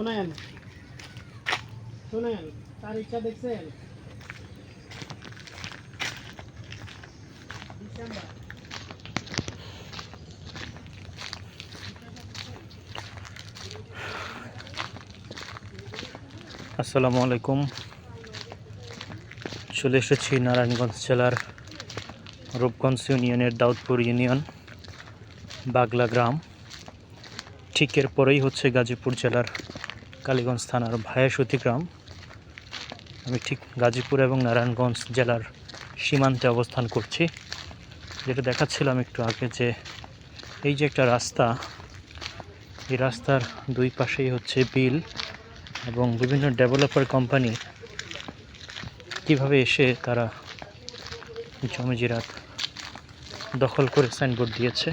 শোনেন শোনেন তারিখটা দেখছেন? ডিসেম্বর। আসসালামু আলাইকুম। চলে এসেছি নারায়ণগঞ্জ জেলার রূপগঞ্জ ইউনিয়নের দাউদপুর ইউনিয়ন, বাগলা গ্রাম। ঠিক এর পরেই হচ্ছে গাজীপুর জেলার কালীগঞ্জ থানার ভায়াসতী গ্রাম আমি ঠিক গাজীপুর এবং নারায়ণগঞ্জ জেলার সীমান্তে অবস্থান করছি। যেটা দেখাচ্ছিলাম একটু আগে যে এই যে একটা রাস্তা, এই রাস্তার দুই পাশেই হচ্ছে বিল এবং বিভিন্ন ডেভেলপার কোম্পানি কীভাবে এসে তারা জমি জিরাত দখল করে সাইনবোর্ড দিয়েছে।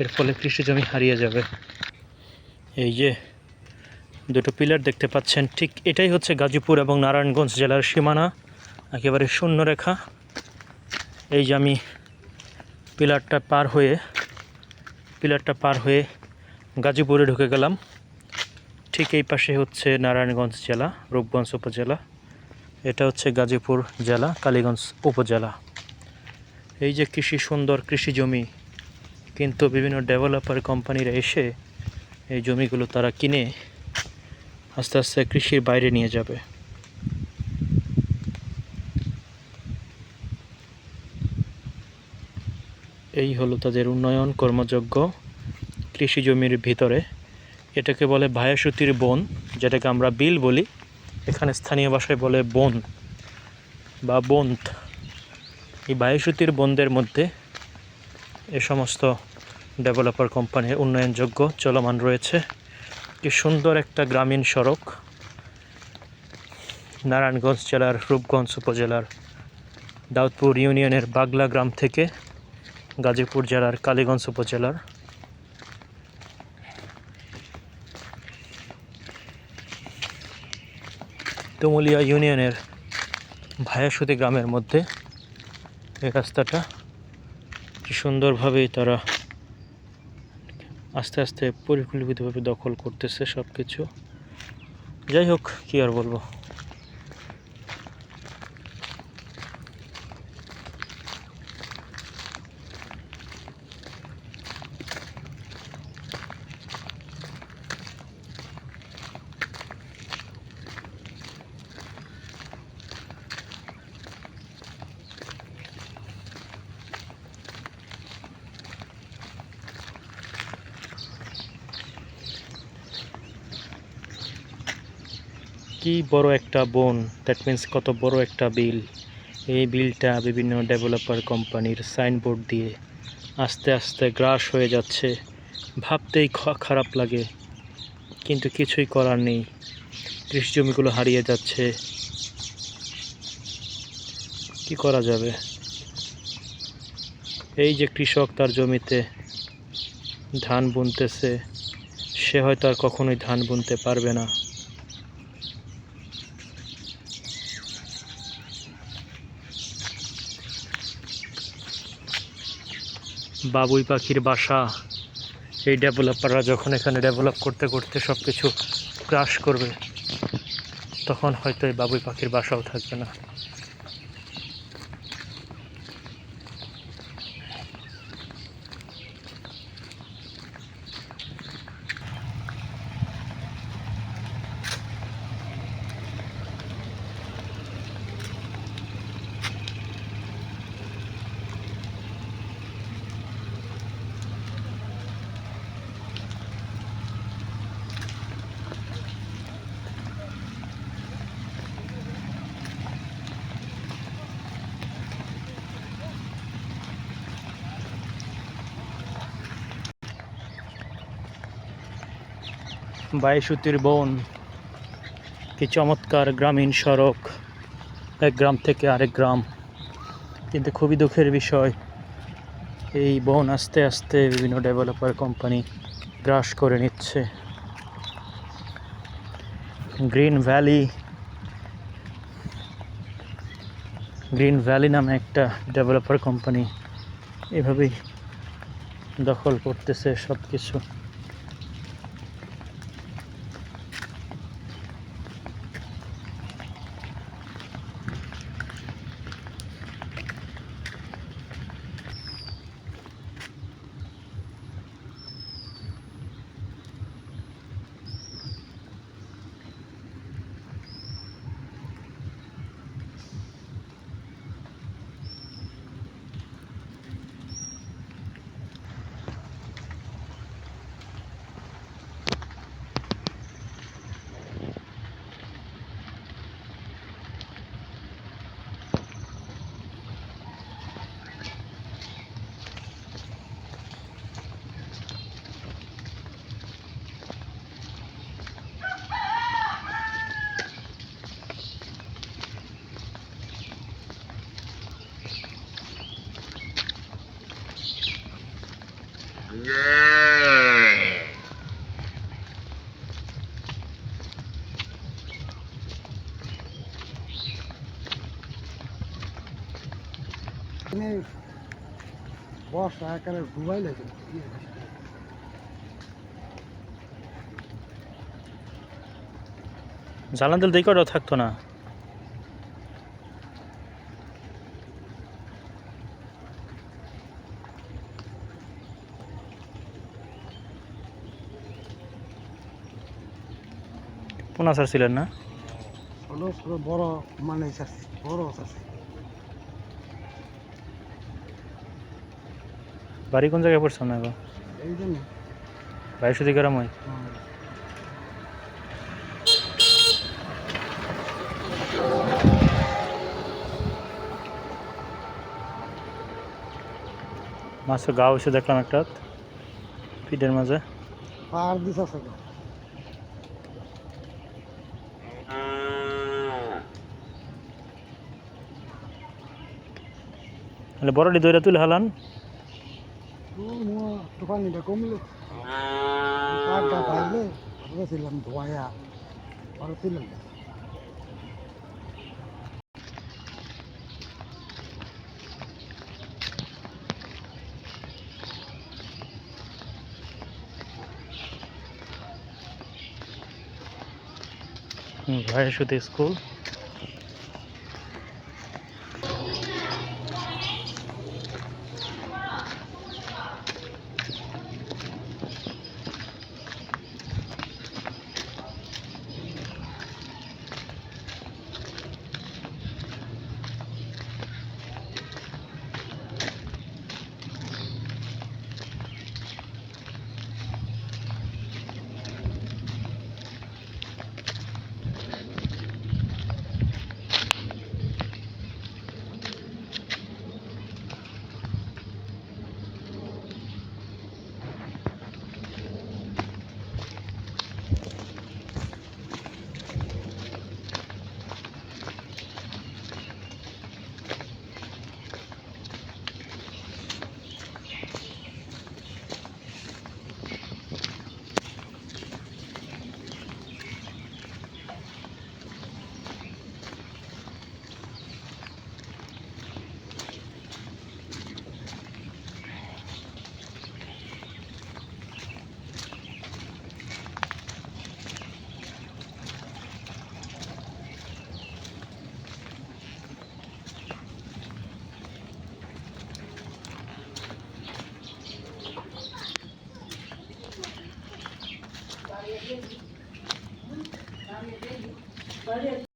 এর ফলে কৃষি জমি হারিয়ে যাবে। এই যে দুটো পিলার দেখতে পাচ্ছেন। ঠিক এটাই হচ্ছে গাজীপুর এবং নারায়ণগঞ্জ জেলার সীমানা। একেবারে শূন্য রেখা এই যে আমি পিলারটা পার হয়ে, পিলারটা পার হয়ে গাজীপুরে ঢুকে গেলাম। ঠিক এই পাশে হচ্ছে নারায়ণগঞ্জ জেলা, রূপগঞ্জ উপজেলা। এটা হচ্ছে গাজীপুর জেলা, কালীগঞ্জ উপজেলা। এই যে কৃষি সুন্দর কৃষি জমি, কিন্তু বিভিন্ন ডেভেলপার কোম্পানিরা এসে এই জমিগুলো তারা কিনে আস্তে আস্তে কৃষির বাইরে নিয়ে যাবে। এই হলো তাদের উন্নয়ন কর্মযোগ্য কৃষি জমির ভিতরে। এটাকে বলে ভায়াসুতির বন, যেটাকে আমরা বিল বলি। এখানে স্থানীয় ভাষায় বলে বন বা বন্ত এই বায়ুসুতির বনদের মধ্যে এ সমস্ত ডেভেলপার কোম্পানির উন্নয়নযোগ্য চলমান রয়েছে। কি সুন্দর একটা গ্রামীণ সড়ক। নারায়ণগঞ্জ জেলার, রূপগঞ্জ উপজেলার, দাউদপুর ইউনিয়নের বাগলা গ্রাম থেকে গাজীপুর জেলার, কালীগঞ্জ উপজেলার। তুমুলিয়া ইউনিয়নের ভায়াসুতি গ্রামের মধ্যে এই রাস্তাটা কি সুন্দরভাবেই তারা আস্তে আস্তে পরিকল্পিতভাবে দখল করতেছে সব কিছু যাই হোক কী আর বলব? কি বড় একটা বন। দ্যাট মিন্স কত বড় একটা বিল। এই বিলটা বিভিন্ন ডেভেলপার কোম্পানির সাইনবোর্ড দিয়ে আস্তে আস্তে গ্রাস হয়ে যাচ্ছে। ভাবতেই খারাপ লাগে। কিন্তু কিছুই করার নেই। কৃষি জমিগুলো হারিয়ে যাচ্ছে। কি করা যাবে? এই যে কৃষক তার জমিতে ধান বুনতেছে, সে হয়তো আর কখনোই ধান বুনতে পারবে না। বাবুই পাখির বাসা। এই ডেভেলপাররা যখন এখানে ডেভেলপ করতে করতে সব কিছু ক্রাশ করবে, তখন হয়তো এই বাবুই পাখির বাসাও থাকবে না। বাইশুতির বন, কি চমৎকার গ্রামীণ সড়ক। এক গ্রাম থেকে আরেক গ্রাম। কিন্তু খুবই দুঃখের বিষয়, এই বন আস্তে আস্তে বিভিন্ন ডেভেলপার কোম্পানি গ্রাস করে নিচ্ছে। গ্রিন ভ্যালি গ্রিন ভ্যালি নামে একটা ডেভেলপার কোম্পানি এভাবেই দখল করতেছে সব কিছু বর্ষা আকারে ডুবাই লাগে জ্বালান তেল দিয়ে কটাও থাকতো না। পোনা স্যার ছিলেন না? বড় মানে বড় চাষি বাড়ি কোন জায়গায় পড়ছেন না গো? এই জন্য বাইশুদি হয়। মাছের গা হয়েছে দেখলাম একটা ফিডের মাঝে। পার দিস আছে তাহলে বড়ডি দইরা তুলে হালান। পানিটা কমলে পাটটা পাইলে ছিলাম ধোয়া ছিলাম ভাইয়ের সাথে স্কুল